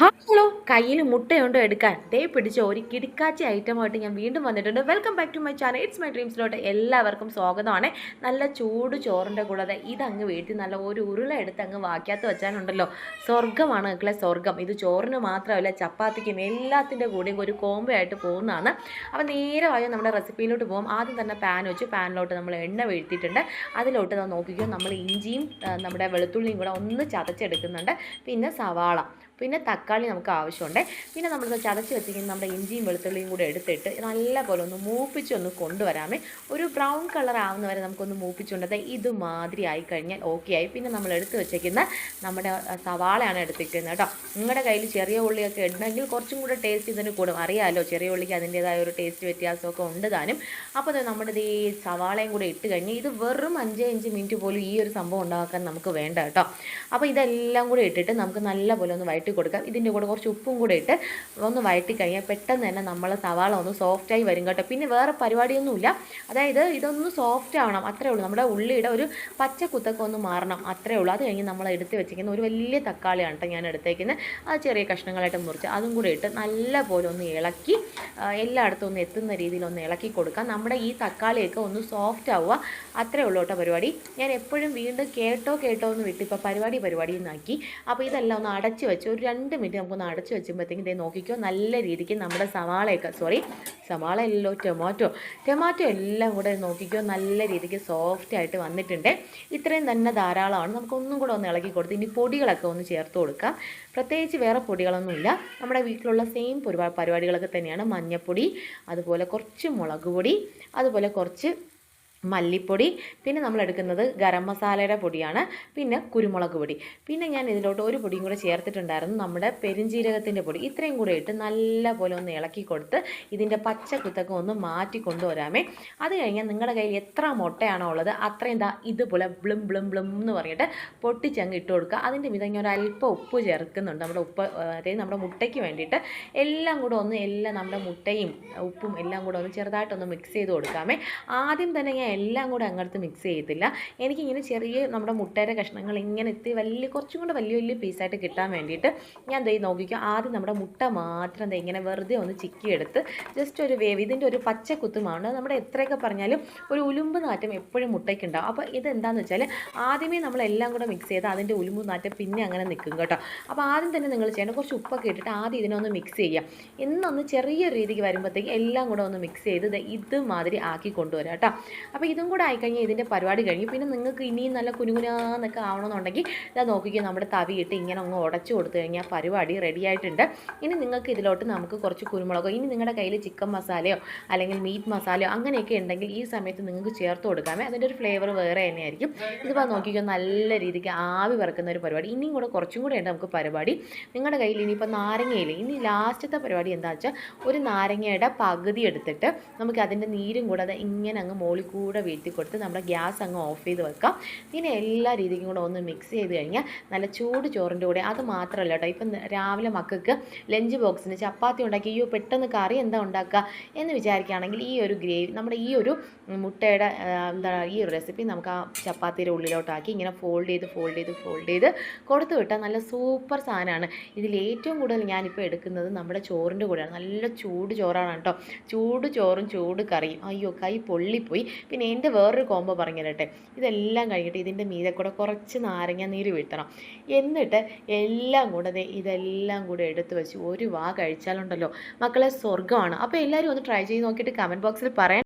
Hello കയ്യിൽ മുട്ടയുണ്ടോ എടുക്കാൻ? ദേ പിടിച്ച ഒരു കിടക്കാച്ചി ഐറ്റമായിട്ട് ഞാൻ വീണ്ടും വന്നിട്ടുണ്ട്. Welcome back to my channel it's my ഡ്രീംസിലോട്ട് എല്ലാവർക്കും സ്വാഗതമാണ്. നല്ല ചൂട് ചോറിന്റെ കൂടാതെ ഇതങ്ങ് വീട്ടിൽ നല്ല ഒരു ഉരുള എടുത്ത് അങ്ങ് വാക്കാത്ത വെച്ചാനുണ്ടല്ലോ സ്വർഗമാണ് മക്കളെ സ്വർഗം. ഇത് ചോറിന് മാത്രമല്ല ചപ്പാത്തിക്കും എല്ലാത്തിന്റെ കൂടെയും ഒരു കോംബോ ആയിട്ട് പോകുന്നതാണ്. അപ്പോൾ നേരെ വായോ നമ്മുടെ റെസിപ്പിയിലോട്ട് പോകും. ആദ്യം തന്നെ പാൻ വെച്ച് പാനിലോട്ട് നമ്മൾ എണ്ണ വീഴ്ത്തിയിട്ടുണ്ട്. അതിലോട്ട് അത് നോക്കിക്കോ നമ്മൾ ഇഞ്ചിയും നമ്മുടെ വെളുത്തുള്ളിയും കൂടെ ഒന്ന് ചതച്ചെടുക്കുന്നുണ്ട്. പിന്നെ സവാള. പിന്നെ തക്കാളി നമുക്ക് ആവശ്യമുണ്ട്. പിന്നെ നമ്മൾ ചതച്ച് വെച്ചിരിക്കുന്ന നമ്മുടെ ഇഞ്ചിയും വെളുത്തുള്ളിയും കൂടെ എടുത്തിട്ട് നല്ലപോലെ ഒന്ന് മൂപ്പിച്ചൊന്ന് കൊണ്ടുവരാമേ. ഒരു ബ്രൗൺ കളർ ആവുന്ന വരെ നമുക്കൊന്ന് മൂപ്പിച്ചുകൊണ്ടത് ഇതുമാതിരി ആയി കഴിഞ്ഞാൽ ഓക്കെ ആയി. പിന്നെ നമ്മൾ എടുത്ത് വെച്ചേക്കുന്ന നമ്മുടെ സവാളയാണ് എടുത്തിരിക്കുന്നത് കേട്ടോ. നിങ്ങളുടെ കയ്യിൽ ചെറിയ ഉള്ളിയൊക്കെ ഉണ്ടെങ്കിൽ കുറച്ചും കൂടെ ടേസ്റ്റ് ഇതിന് കൂടും. അറിയാമല്ലോ ചെറിയ ഉള്ളിക്ക് അതിന്റേതായ ഒരു ടേസ്റ്റ് വ്യത്യാസമൊക്കെ ഉണ്ട് താനും. അപ്പോൾ അത് നമ്മുടെ ഈ സവാളയും കൂടെ ഇട്ട് കഴിഞ്ഞ് ഇത് വെറും അഞ്ച് അഞ്ച് മിനിറ്റ് പോലും ഈ ഒരു സംഭവം ഉണ്ടാക്കാൻ നമുക്ക് വേണ്ട കേട്ടോ. അപ്പോൾ ഇതെല്ലാം കൂടെ ഇട്ടിട്ട് നമുക്ക് നല്ലപോലെ ഒന്ന് ഒന്ന് വഴറ്റി കൊടുക്കാം ഇതിന്റെ കൂടെ കുറച്ച് ഉപ്പും കൂടെ ഇട്ട് ഒന്ന് വഴറ്റി കഴിഞ്ഞാൽ പെട്ടെന്ന് തന്നെ നമ്മൾ സവാള ഒന്ന് സോഫ്റ്റായി വരും കേട്ടോ. പിന്നെ വേറെ പരിപാടിയൊന്നുമില്ല. അതായത് ഇതൊന്ന് സോഫ്റ്റ് ആവണം. അത്രേ ഉള്ളൂ. നമ്മുടെ ഉള്ളിയുടെ ഒരു പച്ച കുത്തൊക്കെ ഒന്ന് മാറണം. അത്രേ ഉള്ളൂ. അത് കഴിഞ്ഞ് നമ്മൾ എടുത്ത് വെച്ചിരിക്കുന്ന ഒരു വലിയ തക്കാളിയാണ് കേട്ടോ ഞാൻ എടുത്തേക്കുന്നത്. അത് ചെറിയ കഷ്ണങ്ങളായിട്ട് മുറിച്ച് അതും കൂടെ ഇട്ട് നല്ല പോലെ ഒന്ന് ഇളക്കി എല്ലായിടത്തും ഒന്ന് എത്തുന്ന രീതിയിൽ ഒന്ന് ഇളക്കി കൊടുക്കാം. നമ്മുടെ ഈ തക്കാളിയൊക്കെ ഒന്ന് സോഫ്റ്റ് ആവുക. അത്രേ ഉള്ളൂ കേട്ടോ പരിപാടി. ഞാൻ എപ്പോഴും വീണ്ടും കേട്ടോ കേട്ടോ എന്ന് വിട്ട് ഇപ്പോൾ പരിപാടി പരിപാടി എന്നാക്കി അപ്പോൾ ഇതെല്ലാം ഒന്ന് അടച്ച് വെച്ച് ഒരു രണ്ട് മിനിറ്റ് നമുക്കൊന്ന് അടച്ച് വെച്ചുമ്പോഴത്തേക്കും ഇതേ നോക്കിക്കോ നല്ല രീതിക്ക് നമ്മുടെ സവാളയൊക്കെ സോറി സവാള അല്ലല്ലോ ടൊമാറ്റോ ടൊമാറ്റോ എല്ലാം കൂടെ നോക്കിക്കോ നല്ല രീതിക്ക് സോഫ്റ്റ് ആയിട്ട് വന്നിട്ടുണ്ട്. ഇത്രയും തന്നെ ധാരാളമാണ്. നമുക്കൊന്നും കൂടെ ഒന്ന് ഇളക്കി കൊടുത്ത് ഇനി പൊടികളൊക്കെ ഒന്ന് ചേർത്ത് കൊടുക്കാം. പ്രത്യേകിച്ച് വേറെ പൊടികളൊന്നുമില്ല. നമ്മുടെ വീട്ടിലുള്ള സെയിം പരിപാടികളൊക്കെ തന്നെയാണ് മഞ്ഞൾപ്പൊടി അതുപോലെ കുറച്ച് മുളക് പൊടി അതുപോലെ കുറച്ച് മല്ലിപ്പൊടി പിന്നെ നമ്മൾ എടുക്കുന്നത് ഗരം മസാലയുടെ പൊടിയാണ് പിന്നെ കുരുമുളക് പൊടി. പിന്നെ ഞാൻ ഇതിലോട്ട് ഒരു പൊടിയും കൂടെ ചേർത്തിട്ടുണ്ടായിരുന്നു നമ്മുടെ പെരിഞ്ജീരകത്തിന്റെ പൊടി. ഇത്രയും കൂടെ ഇട്ട് നല്ല പോലെ ഒന്ന് ഇളക്കി കൊടുത്ത് ഇതിന്റെ പച്ച കുത്തൊക്കെ ഒന്ന് മാറ്റി കൊണ്ടുവരാമേ. അത് കഴിഞ്ഞാൽ നിങ്ങളുടെ കയ്യിൽ എത്ര മുട്ടയാണോ ഉള്ളത് അത്രയും ദാ ഇതുപോലെ ബ്ലും ബ്ലും ബ്ലും എന്ന് പറഞ്ഞിട്ട് പൊട്ടിച്ചങ്ങ് ഇട്ട് കൊടുക്കുക. അതിന്റെ വിധം ഒരു അല്പം ഉപ്പ് ചേർക്കുന്നുണ്ട്. നമ്മുടെ ഉപ്പ് അതായത് നമ്മുടെ മുട്ടയ്ക്ക് വേണ്ടിയിട്ട് എല്ലാം കൂടെ ഒന്ന് എല്ലാം നമ്മുടെ മുട്ടയും ഉപ്പും എല്ലാം കൂടെ ഒന്ന് ചെറുതായിട്ടൊന്ന് മിക്സ് ചെയ്ത് കൊടുക്കാമേ. ആദ്യം തന്നെ ഞാൻ എല്ലാം കൂടെ അങ്ങടുത്ത് മിക്സ് ചെയ്യത്തില്ല. എനിക്കിങ്ങനെ ചെറിയ നമ്മുടെ മുട്ടയുടെ കഷ്ണങ്ങൾ ഇങ്ങനെ എത്തി വലിയ കുറച്ചും കൂടെ വലിയ വലിയ പീസായിട്ട് കിട്ടാൻ വേണ്ടിയിട്ട് ഞാൻ ദൈ നോക്കിക്കോ ആദ്യം നമ്മുടെ മുട്ട മാത്രം ദേ ഇങ്ങനെ വെറുതെ ഒന്ന് ചിക്കിയെടുത്ത് ജസ്റ്റ് ഒരു വേവ് ഇതിന്റെ ഒരു പച്ച കുത്തുമാണ് നമ്മുടെ എത്രയൊക്കെ പറഞ്ഞാലും ഒരു ഉലുമ്പ് നാറ്റം എപ്പോഴും മുട്ടയ്ക്ക് ഉണ്ടാവും അപ്പോൾ ഇതെന്താണെന്ന് വെച്ചാൽ ആദ്യമേ നമ്മളെല്ലാം കൂടെ മിക്സ് ചെയ്ത് അതിന്റെ ഉലുമ്പ് നാറ്റം പിന്നെ അങ്ങനെ നിൽക്കും കേട്ടോ. അപ്പോൾ ആദ്യം തന്നെ നിങ്ങൾ ചെയ്യേണ്ട കുറച്ച് ഉപ്പൊക്കെ ഇട്ടിട്ട് ആദ്യം ഇതിനൊന്ന് മിക്സ് ചെയ്യുക. എന്നൊന്ന് ചെറിയ രീതിക്ക് വരുമ്പോഴത്തേക്ക് എല്ലാം കൂടെ ഒന്ന് മിക്സ് ചെയ്ത് ഇതുമാതിരി ആക്കി കൊണ്ടുവരാം കേട്ടോ. അപ്പോൾ ഇതും കൂടെ ആയിക്കഴിഞ്ഞാൽ ഇതിന്റെ പരിപാടി കഴിഞ്ഞു പിന്നെ നിങ്ങൾക്ക് ഇനിയും നല്ല കുനുകുനാന്നൊക്കെ ആവണമെന്നുണ്ടെങ്കിൽ ഇതാ നോക്കിക്കുക നമ്മുടെ തവി ഇട്ട് ഇങ്ങനെ അങ്ങ് ഉടച്ചു കൊടുത്തു കഴിഞ്ഞാൽ പരിപാടി റെഡി ആയിട്ടുണ്ട്. ഇനി നിങ്ങൾക്ക് ഇതിലോട്ട് നമുക്ക് കുറച്ച് കുരുമുളകോ ഇനി നിങ്ങളുടെ കയ്യിൽ ചിക്കൻ മസാലയോ അല്ലെങ്കിൽ മീറ്റ് മസാലയോ അങ്ങനെയൊക്കെ ഉണ്ടെങ്കിൽ ഈ സമയത്ത് നിങ്ങൾക്ക് ചേർത്ത് കൊടുക്കാമേ. അതിന്റെ ഒരു ഫ്ലേവർ വേറെ തന്നെയായിരിക്കും. ഇതിപ്പോൾ നോക്കിക്കോ നല്ല രീതിക്ക് ആവി പറക്കുന്ന ഒരു പരിപാടി. ഇനിയും കൂടെ കുറച്ചും കൂടെ ഉണ്ട് നമുക്ക് പരിപാടി. നിങ്ങളുടെ കയ്യിൽ ഇനിയിപ്പോൾ നാരങ്ങയില്ല? ഇനി ലാസ്റ്റത്തെ പരിപാടി എന്താ വെച്ചാൽ ഒരു നാരങ്ങയുടെ പകുതി എടുത്തിട്ട് നമുക്ക് അതിന്റെ നീരും കൂടാതെ ഇങ്ങനെ അങ്ങ് മോളിൽ കൂടെ വീഴ്ത്തി കൊടുത്ത് നമ്മുടെ ഗ്യാസ് അങ്ങ് ഓഫ് ചെയ്ത് വെക്കാം. ഇതിനെ എല്ലാ രീതിക്കും കൂടെ ഒന്ന് മിക്സ് ചെയ്ത് കഴിഞ്ഞാൽ നല്ല ചൂട് ചോറിന്റെ കൂടെ. അത് മാത്രമല്ല കേട്ടോ ഇപ്പം രാവിലെ മക്കൾക്ക് ലഞ്ച് ബോക്സിന് ചപ്പാത്തി ഉണ്ടാക്കി അയ്യോ പെട്ടെന്ന് കറി എന്താ ഉണ്ടാക്കുക? എന്ന് വിചാരിക്കുകയാണെങ്കിൽ ഈ ഒരു ഗ്രേവി നമ്മുടെ ഈ ഒരു മുട്ടയുടെ എന്താ ഈ ഒരു റെസിപ്പി നമുക്ക് ആ ചപ്പാത്തിയുടെ ഉള്ളിലോട്ടാക്കി ഇങ്ങനെ ഫോൾഡ് ചെയ്ത് ഫോൾഡ് ചെയ്ത് ഫോൾഡ് ചെയ്ത് കൊടുത്തു വിട്ടാൽ നല്ല സൂപ്പർ സാധനമാണ്. ഇതിൽ ഏറ്റവും കൂടുതൽ ഞാനിപ്പോൾ എടുക്കുന്നത് നമ്മുടെ ചോറിന്റെ കൂടെയാണ്. നല്ല ചൂട് ചോറാണ് കേട്ടോ. ചൂട് ചോറും ചൂട് കറിയും. അയ്യോ കൈ പൊള്ളിപ്പോയി. എന്റെ വേറൊരു കോംബോ പറഞ്ഞു തരട്ടെ ഇതെല്ലാം കഴിഞ്ഞിട്ട് ഇതിന്റെ മീതെ കൂടെ കുറച്ച് നാരങ്ങ നീര് വീഴ്ത്തണം എന്നിട്ട് എല്ലാം കൂടെ ഇതെല്ലാം കൂടെ എടുത്ത് വെച്ച് ഒരു വാ കഴിച്ചാലുണ്ടല്ലോ. മക്കളെ സ്വർഗമാണ്. അപ്പോൾ എല്ലാവരും ഒന്ന് ട്രൈ ചെയ്ത് നോക്കിയിട്ട് കമന്റ് ബോക്സിൽ പറയാൻ